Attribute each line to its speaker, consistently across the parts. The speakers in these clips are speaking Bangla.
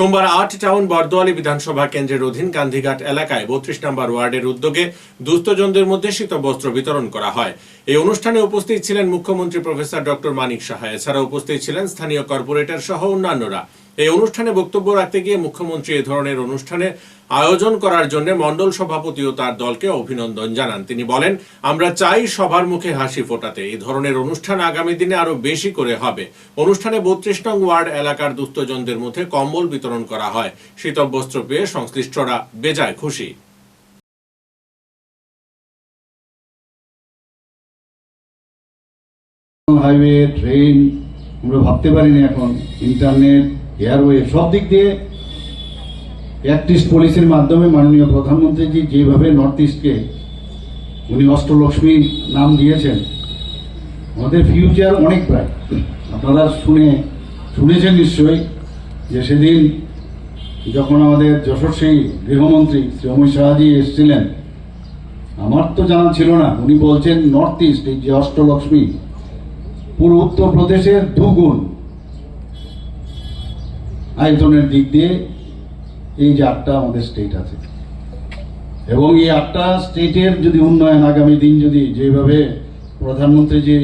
Speaker 1: সোমবার আট টাউন বরদোয়ালি বিধানসভা কেন্দ্রের অধীন গান্ধীঘাট এলাকায় বত্রিশ নম্বর ওয়ার্ডের উদ্যোগে দুস্থজনদের মধ্যে শীতবস্ত্র বিতরণ করা হয়। এই অনুষ্ঠানে উপস্থিত ছিলেন মুখ্যমন্ত্রী প্রফেসর ডক্টর মানিক সাহা। এছাড়া উপস্থিত ছিলেন স্থানীয় কর্পোরেটর সহ অন্যান্যরা। এই অনুষ্ঠানে বক্তব্য রাখতে গিয়ে মুখ্যমন্ত্রী এ ধরনের অনুষ্ঠানে আয়োজন করার জন্য মন্ডল সভাপতি ও তার দলকে অভিনন্দন জানান। তিনি বলেন, আমরা চাই সবার মুখে হাসি ফোটাতে। এই ধরনের অনুষ্ঠান আগামী দিনে আরও বেশি করে হবে। অনুষ্ঠানে বত্রিশ নং ওয়ার্ড এলাকার দুস্থজনদের মধ্যে কম্বল বিতরণ করা হয়। শীতবস্ত্র পেয়ে সংশ্লিষ্টরা বেজায় খুশি।
Speaker 2: হাইওয়ে, ট্রেন, আমরা ভাবতে পারি না এখন। ইন্টারনেট এয়ারওয়ে সব দিক দিয়ে অ্যাক্ট ইস্ট পলিসির মাধ্যমে মাননীয় প্রধানমন্ত্রীজি যেভাবে নর্থ ইস্টকে উনি অষ্টলক্ষ্মী নাম দিয়েছেন, আমাদের ফিউচার অনেক প্রায় আপনারা শুনে, শুনেছেন নিশ্চয়ই যে সেদিন যখন আমাদের যশস্বী গৃহমন্ত্রী শ্রী অমিত শাহজি এসেছিলেন, আমার তো জানা ছিল না, উনি বলছেন নর্থ ইস্ট এই যে অষ্টলক্ষ্মী পুরো উত্তরপ্রদেশের দুগুণ। আয়তনের দিক দিয়ে এই যে আটটা আমাদের স্টেট আছে। এবং এই আটটা স্টেটের যদি উন্নয়ন আগামী দিন যদি যেভাবে প্রধানমন্ত্রী যে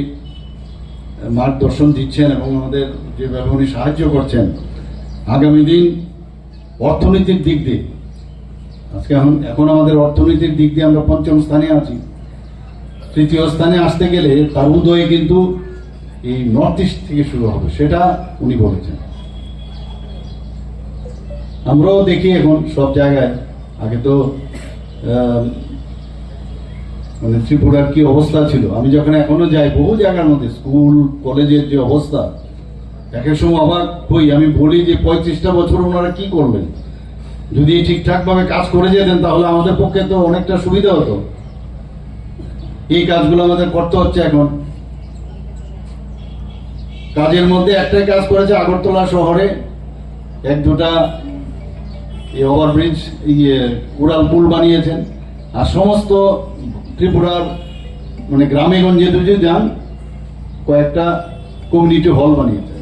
Speaker 2: মার্গদর্শন দিচ্ছেন এবং আমাদের যেভাবে উনি সাহায্য করছেন, আগামী দিন অর্থনীতির দিক দিয়ে, আজকে এখন এখন আমাদের অর্থনীতির দিক দিয়ে আমরা পঞ্চম স্থানে আছি। তৃতীয় স্থানে আসতে গেলে তার উদয় কিন্তু এই নর্থ ইস্ট থেকে শুরু হবে, সেটা উনি বলেছেন। আমরাও দেখি এখন সব জায়গায়। আগে তো মানে ত্রিপুরার কি অবস্থা ছিল? আমি যখন এখনও যাই, বহু জায়গার মধ্যে, স্কুল, কলেজের যে অবস্থা, এক এক সময় অবাক হই। আমি বলি যে পঁয়ত্রিশটা বছর ওনারা কি করবেন? যদি ঠিকঠাকভাবে কাজ করে যেতেন, তাহলে আমাদের পক্ষে তো অনেকটা সুবিধা হতো। এই কাজগুলো আমাদের করতে হচ্ছে এখন। কাজের মধ্যে একটাই কাজ করেছে আগরতলা শহরে। এক দুটা এই ওভারব্রিজ ইয়ে উড়াল পুল বানিয়েছেন। আর সমস্ত ত্রিপুরার মানে গ্রামে গঞ্জে যদি যান, কয়েকটা কমিউনিটি হল বানিয়েছেন।